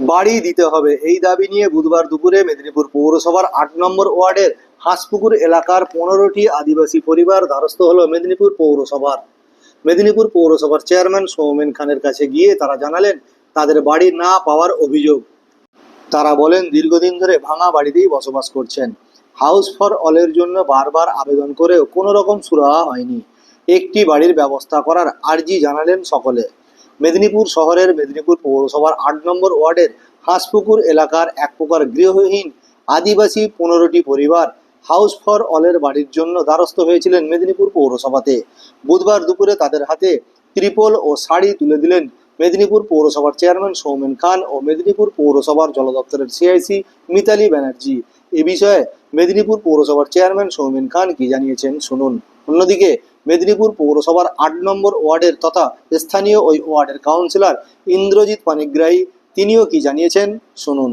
বাড়ি দিতে হবে। এই দাবি নিয়ে বুধবার দুপুরে মেদিনীপুর পৌরসভার আট নম্বর ওয়ার্ডের হাঁসপুকুর এলাকার পনেরোটি আদিবাসী পরিবার দ্বারস্থ হলো মেদিনীপুর পৌরসভার। মেদিনীপুর পৌরসভার চেয়ারম্যান সৌমেন খানের কাছে গিয়ে তারা জানালেন, তাদের বাড়ি না পাওয়ার অভিযোগ। তারা বলেন, দীর্ঘদিন ধরে ভাঙা বাড়িতেই বসবাস করছেন। হাউস ফর অলের জন্য বারবার আবেদন করেও কোনো রকম সুরাহা হয়নি। একটি বাড়ির ব্যবস্থা করার আর্জি জানালেন সকলে। মেদিনীপুর শহরের মেদিনীপুর পৌরসভার আট নম্বর ওয়ার্ডের হাঁসপুকুর এলাকার এক প্রকার গৃহহীন আদিবাসী পনেরোটি পরিবার হাউস ফর অলের বাড়ির জন্য দ্বারস্থ হয়েছিলেন মেদিনীপুর পৌরসভাতে। বুধবার দুপুরে তাদের হাতে ত্রিপল ও শাড়ি তুলে দিলেন মেদিনীপুর পৌরসভার চেয়ারম্যান সৌমেন খান ও মেদিনীপুর পৌরসভার জল দপ্তরের সিআইসি মিতালি ব্যানার্জি। এ বিষয়ে মেদিনীপুর পৌরসভার চেয়ারম্যান সৌমেন খান কি জানিয়েছেন, শুনুন। অন্যদিকে মেদিনীপুর পৌরসভার আট নম্বর ওয়ার্ডের তথা স্থানীয় ওই ওয়ার্ডের কাউন্সিলর ইন্দ্রজিৎ পানিগ্রাহী তিনিও কি জানিয়েছেন? শুনুন।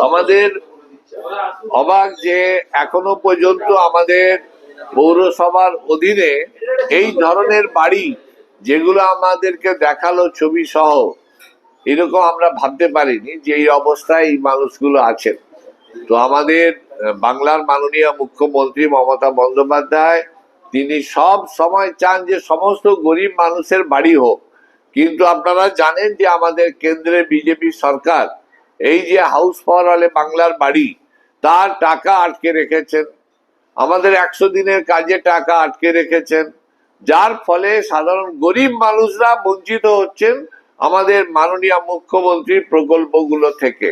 আমাদের অবাক যে এখনও পর্যন্ত আমাদের পৌরসভার অধীনে এই ধরনের বাড়ি যেগুলো আমাদেরকে দেখাল ছবি সহ এরকম আমরা ভাবতে পারিনি যে এই অবস্থায় এই মানুষগুলো আছেন। তো আমাদের বাংলার মাননীয় মুখ্যমন্ত্রী মমতা বন্দ্যোপাধ্যায়, তিনি সব সময় চান যে সমস্ত গরিব মানুষের বাড়ি হোক। কিন্তু আপনারা জানেন যে আমাদের কেন্দ্রে বিজেপি সরকার, এই যে হাউস ফর বাংলার বাড়ি, তার টাকা আটকে রেখেছেন। আমাদের একশো দিনের কাজে টাকা আটকে রেখেছেন। যার ফলে সাধারণ গরিব মানুষরা বঞ্চিত হচ্ছেন আমাদের মাননীয় মুখ্যমন্ত্রীর প্রকল্পগুলো থেকে।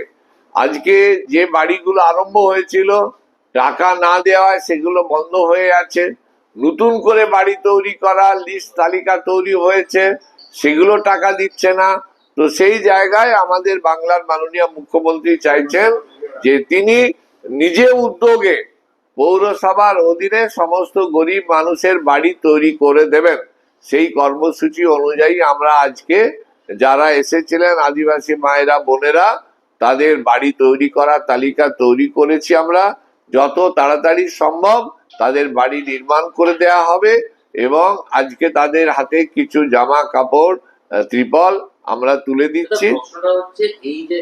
আজকে যে বাড়িগুলো আরম্ভ হয়েছিল, টাকা না দেওয়ায় সেগুলো বন্ধ হয়ে আছে। নতুন করে বাড়ি তৈরি করা, লিস্ট তালিকা তৈরি হয়েছে, সেগুলো টাকা দিচ্ছে না। তো সেই জায়গায় আমাদের বাংলার মাননীয় মুখ্যমন্ত্রী চাইছেন যে তিনি নিজে উদ্যোগে পৌরসভার অধীনে সমস্ত গরিব মানুষের বাড়ি তৈরি করে দেবেন। সেই কর্মসূচি অনুযায়ী আমরা আজকে যারা এসেছিলেন আদিবাসী মায়েরা, বোনেরা, তাদের বাড়ি তৈরি করার তালিকা তৈরি করেছি আমরা। যত তাড়াতাড়ি সম্ভব তাদের বাড়ি নির্মাণ করে দেয়া হবে এবং আজকে তাদের হাতে কিছু জামা কাপড় ত্রিপল আমরা তুলে দিচ্ছি। হচ্ছে, এই যে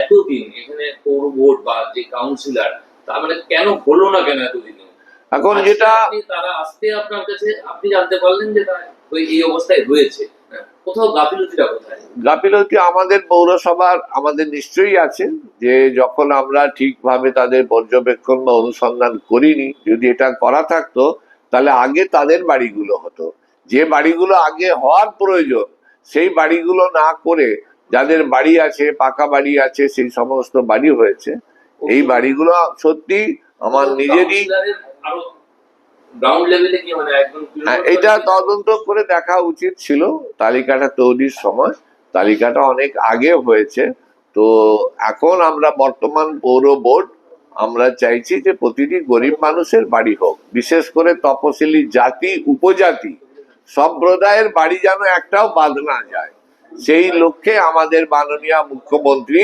এতদিন এখানে পৌর বোর্ড বা যে কাউন্সিলর তার মানে কেন হলো না কেন এতদিন? এখন যেটা তারা আসতে আপনার কাছে আপনি জানতে পারলেন যে ওই এই অবস্থায় রয়েছে। হ্যাঁ, কোথাও গাফিলতিটা কোথায়? গাফিলতি আমাদের পৌরসভার আমাদের নিশ্চয়ই আছে যে যখন আমরা ঠিকভাবে তাদের পর্যবেক্ষণ বা অনুসন্ধান করিনি যদি এটা করা থাকতো তাহলে আগে তাদের বাড়িগুলো হতো। যে বাড়িগুলো আগে হওয়ার প্রয়োজন সেই বাড়িগুলো না করে যাদের বাড়ি আছে পাকা বাড়ি আছে সেই সমস্ত বাড়ি হয়েছে এই বাড়িগুলো সত্যি আমার নিজেরই কি মানে হ্যাঁ, এটা তদন্ত করে দেখা উচিত ছিল। তালিকাটা তৈরির সময়। তালিকাটা অনেক আগে হয়েছে। তো এখন আমরা বর্তমান পৌর বোর্ড আমরা চাইছি যে প্রতিটি গরিব মানুষের বাড়ি হোক। বিশেষ করে তপশিলি জাতি উপজাতি সম্প্রদায়ের বাড়ি যেন একটাও বাদ না যায়। সেই লক্ষ্যে আমাদের মাননীয় মুখ্যমন্ত্রী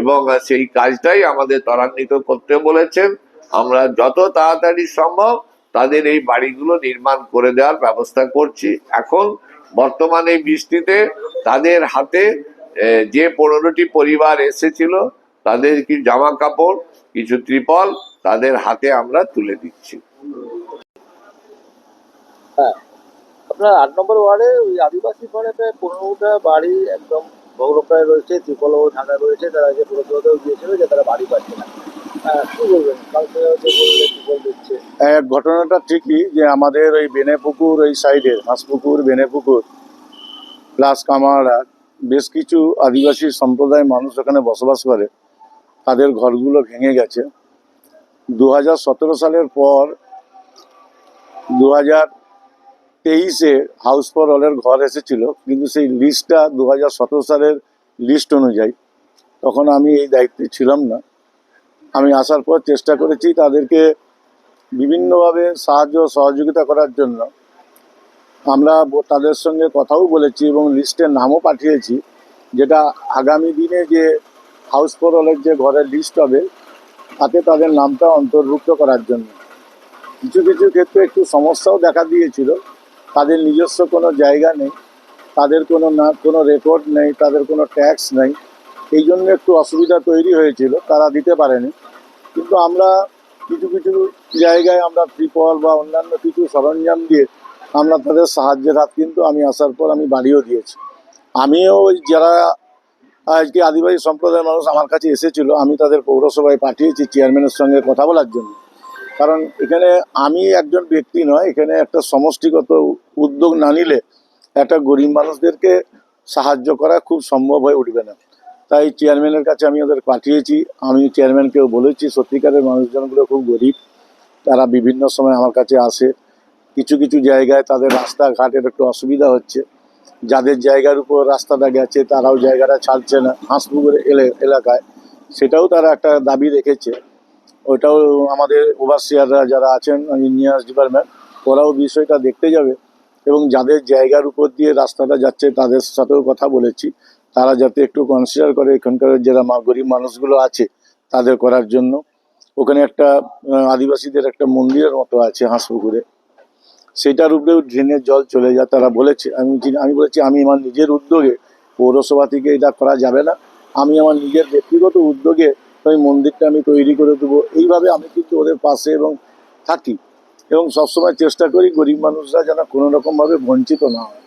এবং সেই কাজটাই আমাদের ত্বরান্বিত করতে বলেছেন। আমরা যত তাড়াতাড়ি সম্ভব তাদের এই বাড়িগুলো নির্মাণ করে দেওয়ার ব্যবস্থা করছি। এখন বর্তমানে বৃষ্টিতে তাদের হাতে যে পনেরোটি পরিবার এসেছিল, তাদের কি জামা কাপড় কিছু ত্রিপল তাদের হাতে আমরা তুলে দিচ্ছি। আপনার আট নম্বর ওয়ার্ডে ওই আদিবাসী পাড়াতে পনেরোটা বাড়ি একদম ভগ্নপ্রায় রয়েছে ত্রিপলও ঢাকা রয়েছে তারা যে প্রতিবাদেও গিয়েছিল যে তারা বাড়ি পাচ্ছে না। হ্যাঁ, ঘটনাটা ঠিকই যে আমাদের ওই বেনেপুকুর ওই সাইডে হাঁসপুকুর বেনেপুকুর প্লাস কামারা বেশ কিছু আদিবাসী সম্প্রদায়ের মানুষ ওখানে বসবাস করে। তাদের ঘরগুলো ভেঙে গেছে। দু হাজার সতেরো সালের পর দু হাজার তেইশে হাউস ফর অলের ঘর এসেছিল, কিন্তু সেই লিস্টটা দু হাজার সতেরো সালের লিস্ট অনুযায়ী। তখন আমি এই দায়িত্বে ছিলাম না। আমি আসার পর চেষ্টা করেছি তাদেরকে বিভিন্নভাবে সাহায্য সহযোগিতা করার জন্য। আমরা তাদের সঙ্গে কথাও বলেছি এবং লিস্টের নামও পাঠিয়েছি, যেটা আগামী দিনে যে হাউস ফর অলের যে ঘরের লিস্ট হবে, তাতে তাদের নামটা অন্তর্ভুক্ত করার জন্য। কিছু কিছু ক্ষেত্রে একটু সমস্যাও দেখা দিয়েছিল। তাদের নিজস্ব কোনো জায়গা নেই, তাদের কোনো না, কোনো রেকর্ড নেই, তাদের কোনো ট্যাক্স নেই। এই জন্য একটু অসুবিধা তৈরি হয়েছিল, তারা দিতে পারেনি। কিন্তু আমরা কিছু কিছু জায়গায় আমরা ত্রিপল বা অন্যান্য কিছু সরঞ্জাম দিয়ে আমরা তাদের সাহায্যের হাত কিন্তু আমি আসার পর আমি বাড়িও দিয়েছি। আমিও ওই যারা আজকে আদিবাসী সম্প্রদায়ের মানুষ আমার কাছে এসেছিল, আমি তাদের পৌরসভায় পাঠিয়েছি চেয়ারম্যানের সঙ্গে কথা বলার জন্য। কারণ এখানে আমি একজন ব্যক্তি নয়, এখানে একটা সমষ্টিগত উদ্যোগ না নিলে একটা গরিব মানুষদেরকে সাহায্য করা খুব সম্ভব হয়ে উঠবে না। তাই চেয়ারম্যানের কাছে আমি ওদের পাঠিয়েছি। আমি চেয়ারম্যানকেও বলেছি, সত্যিকারের মানুষজনগুলো খুব গরিব, তারা বিভিন্ন সময় আমার কাছে আসে। কিছু কিছু জায়গায় তাদের রাস্তাঘাটের একটু অসুবিধা হচ্ছে। যাদের জায়গার উপর রাস্তাটা গেছে, তারাও জায়গাটা ছাড়ছে না। হাঁসপুকুর এলে- এলাকায় সেটাও তারা একটা দাবি রেখেছে। ওটাও আমাদের ওভারসিয়াররা যারা আছেন ইঞ্জিনিয়ার্স ডিপার্টমেন্ট ওরাও বিষয়টা দেখতে যাবে এবং যাদের জায়গার উপর দিয়ে রাস্তাটা যাচ্ছে তাদের সাথেও কথা বলেছি। তারা যাতে একটু কনসিডার করে এখানকার যারা গরিব মানুষগুলো আছে তাদের করার জন্য। ওখানে একটা আদিবাসীদের একটা মন্দিরের মতো আছে হাঁসপুকুরে। সেটার উপরেও ড্রেনের জল চলে যায়, তারা বলেছে, আমি আমি বলেছি, আমি আমার নিজের উদ্যোগে পৌরসভা থেকে এটা করা যাবে না। আমি আমার নিজের ব্যক্তিগত উদ্যোগে ওই মন্দিরটা আমি তৈরি করে দেবো। এইভাবে আমি কিন্তু ওদের পাশে এবং থাকি। এবং সবসময় চেষ্টা করি গরিব মানুষরা যেন কোনো রকমভাবে বঞ্চিত না হয়।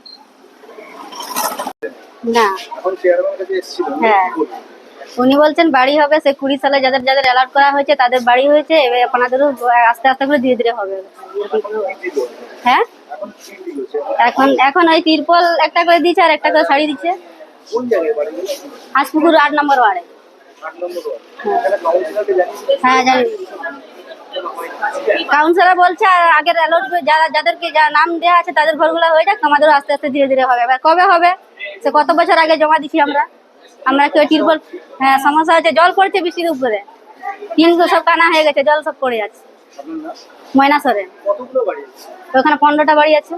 না। এখন চেয়ারম্যানের কাছে এসেছিল। হ্যাঁ। উনি বলছেন বাড়ি হবে সে কুড়ি সালে যাদের যাদের অ্যালার্ট করা হয়েছে তাদের বাড়ি হয়েছে এবার আপনাদেরও আস্তে আস্তে করে ধীরে ধীরে হবে। হ্যাঁ? এখন এখন ওই তিরপল একটা করে দিচ্ছে আর একটা করে শাড়ি দিচ্ছে। কোন হাঁসপুকুর আট নম্বর ওয়ার্ডে। হ্যাঁ জানি। কাউন্সিলর বলছে, আর আগের যারা, যাদেরকে যা নাম দেওয়া আছে, তাদের ঘরগুলো হয়ে যাক, আমাদেরও আস্তে আস্তে ধীরে ধীরে হবে। এবার কবে হবে? সে কত বছর আগে জমা দিছি আমরা? আমরা কেউ তিরপল হ্যাঁ সমস্যা হচ্ছে, জল পড়ছে বৃষ্টির উপরে। টিনগুলো সব কানা হয়ে গেছে, জল সব পড়ে যাচ্ছে। আপনার ময়না সরেন আছে তো ওখানে পনেরোটা বাড়ি আছে।